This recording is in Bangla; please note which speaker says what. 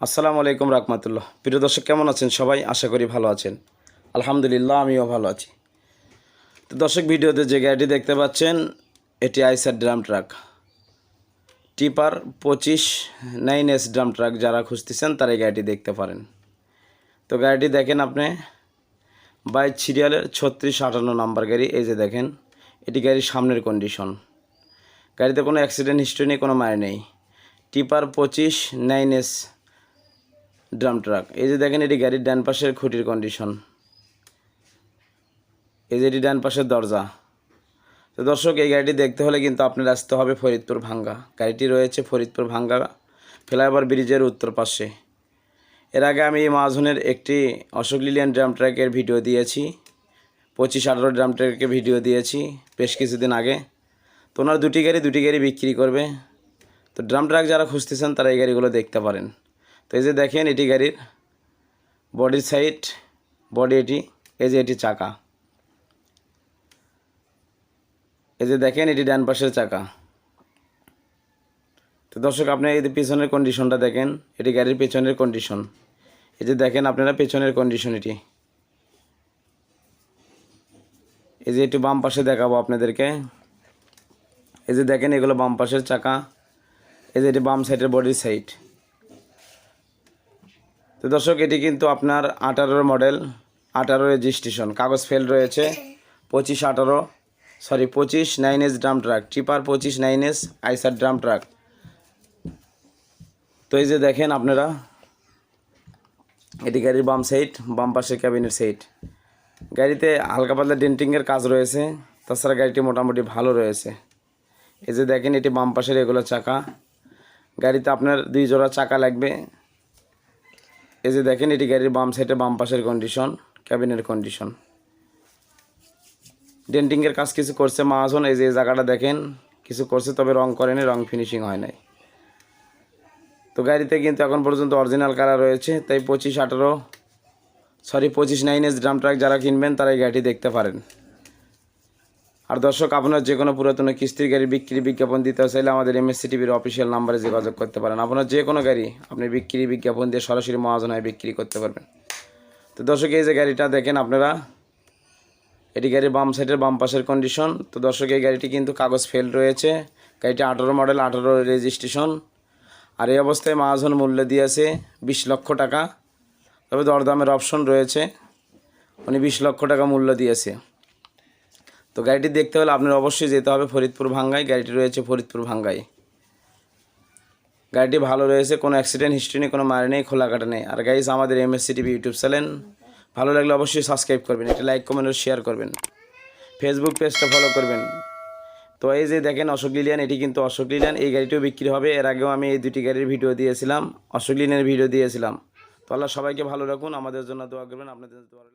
Speaker 1: আসসালামু আলাইকুম রাহমাতুল্লাহ। প্রিয় দর্শক, কেমন আছেন সবাই? আশা করি ভালো আছেন। আলহামদুলিল্লাহ, আমিও ভালো আছি। তো দর্শক, ভিডিওতে যে গাড়িটি দেখতে পাচ্ছেন, এটি আইসার ড্রাম ট্রাক। টিপার পঁচিশ নাইন এস ড্রাম ট্রাক যারা খুঁজতেছেন, তারা এই গাড়িটি দেখতে পারেন। তো গাড়িটি দেখেন আপনি, বাইশ সিরিয়ালের ছত্রিশ আটান্ন নাম্বার গাড়ি। এই যে দেখেন, এটি গাড়ির সামনের কন্ডিশন গাড়িতে কোনো অ্যাক্সিডেন্ট হিস্ট্রি নেই, কোনো মায়ের নেই। টিপার পঁচিশ নাইন এস ড্রাম ট্রাক। এই যে দেখেন, এটি গাড়ির ডান পাশের খুঁটির কন্ডিশন এই যে এটি ডান পাশের দরজা। তো দর্শক, এই গাড়িটি দেখতে হলে কিন্তু আপনার আসতে হবে ফরিদপুর ভাঙ্গা। গাড়িটি রয়েছে ফরিদপুর ভাঙ্গা ফ্লাইওভার ব্রিজের উত্তর পাশে। এর আগে আমি এই মাঝনের একটি অশোক লিলিয়ান ড্রাম ট্র্যাকের ভিডিও দিয়েছি, পঁচিশ আঠারো ড্রাম ট্র্যাকের ভিডিও দিয়েছি বেশ কিছুদিন আগে। তো ওনার দুটি গাড়ি দুটি গাড়ি বিক্রি করবে। তো ড্রাম ট্রাক যারা খুঁজতেছেন, তারা এই গাড়িগুলো দেখতে পারেন। তো এই যে দেখেন, এটি গাড়ির বডির সাইড বডি এটি, এই যে এটি চাকা। এই যে দেখেন, এটি ডান পাশের চাকা। তো দর্শক, আপনি এই পিছনের কন্ডিশনটা দেখেন, এটি গাড়ির পেছনের কন্ডিশন এই যে দেখেন, আপনারা পেছনের কন্ডিশন এটি। এই যে একটু বাম পাশে দেখাবো আপনাদেরকে। এই যে দেখেন, এগুলো বাম পাশের চাকা। এই যে এটি বাম সাইডের বডির সাইড তো দর্শক, এটি কিন্তু আপনার আঠারোর মডেল আঠারো রেজিস্ট্রেশন কাগজ ফেল রয়েছে, পঁচিশ আঠারো সরি পঁচিশ nine S drum truck tipper পঁচিশ nine S Eicher drum truck তো এই যে দেখেন আপনারা, এটি গাড়ির বাম সাইড বাম পাশের ক্যাবিনের সাইড গাড়িতে হালকা পাতলা ডেন্টিংয়ের কাজ রয়েছে, তাছাড়া গাড়িটি মোটামুটি ভালো রয়েছে। এই যে দেখেন, এটি বাম পাশের এগুলো চাকা। গাড়িতে আপনার দুই জোড়া চাকা লাগবে এই যে দেখেন, এটি গাড়ির বাম সাইডে বাম পাশের কন্ডিশন ক্যাবিনের কন্ডিশন ডেন্টিংয়ের কাজ কিছু করছে মাহাজন এই যে জায়গাটা দেখেন, কিছু করছে তবে রং করেনি, রং ফিনিশিং হয় নাই। তো গাড়িতে কিন্তু এখন পর্যন্ত অরিজিনাল কালার রয়েছে, তাই পঁচিশ আঠারো সরি পঁচিশ নাইন এস ড্রাম ট্রাক যারা কিনবেন, তারা এই গাড়িটি দেখতে পারেন। আর দর্শক, আপনার যে কোনো পুরাতন কিস্তির গাড়ি বিক্রি বিজ্ঞাপন দিতে চাইলে আমাদের এমএসসি টিভির অফিসিয়াল নাম্বারে যোগাযোগ করতে পারেন। আপনার যে কোনো গাড়ি আপনি বিক্রি বিজ্ঞাপন দিয়ে সরাসরি মহাজনায় বিক্রি করতে পারবেন। তো দর্শক, এই যে গাড়িটা দেখেন আপনারা, এটি গাড়ির বাম সাইডের বাম পাশের কন্ডিশন তো দর্শক, এই গাড়িটি কিন্তু কাগজ ফেল রয়েছে। গাড়িটি আঠারো মডেল আঠারো রেজিস্ট্রেশন আর এই অবস্থায় মহাজন মূল্য দিয়েছে বিশ লক্ষ টাকা। তবে দরদামের অপশন রয়েছে। উনি বিশ লক্ষ টাকা মূল্য দিয়েছে। তো গাড়িটি দেখতে হলে আপনার অবশ্যই যেতে হবে ফরিদপুর ভাঙ্গায়। গাড়িটি রয়েছে ফরিদপুর ভাঙ্গায়। গাড়িটি ভালো রয়েছে, কোনো অ্যাক্সিডেন্ট হিস্ট্রি নেই, কোনো মারি নেই, খোলা কাটা নেই। আর গাইজ আমাদের M MSC TV YouTube channel ভালো লাগলে অবশ্যই সাবস্ক্রাইব করবেন এটা লাইক কমেন্ট শেয়ার করবেন। ফেসবুক পেজটা ফলো করবেন। তো এই যে দেখেন অশোক লিলিয়ান, এটি কিন্তু অশোক লিলিয়ান, এই গাড়িটিও বিক্রি হবে। এর আগেও আমি এই দুটি গাড়ির ভিডিও দিয়েছিলাম, অশোক লিলিয়ানের ভিডিও দিয়েছিলাম। তো আল্লাহ সবাইকে ভালো রাখুন, আমাদের জন্য দোয়া করবেন, আপনাদের দোয়া।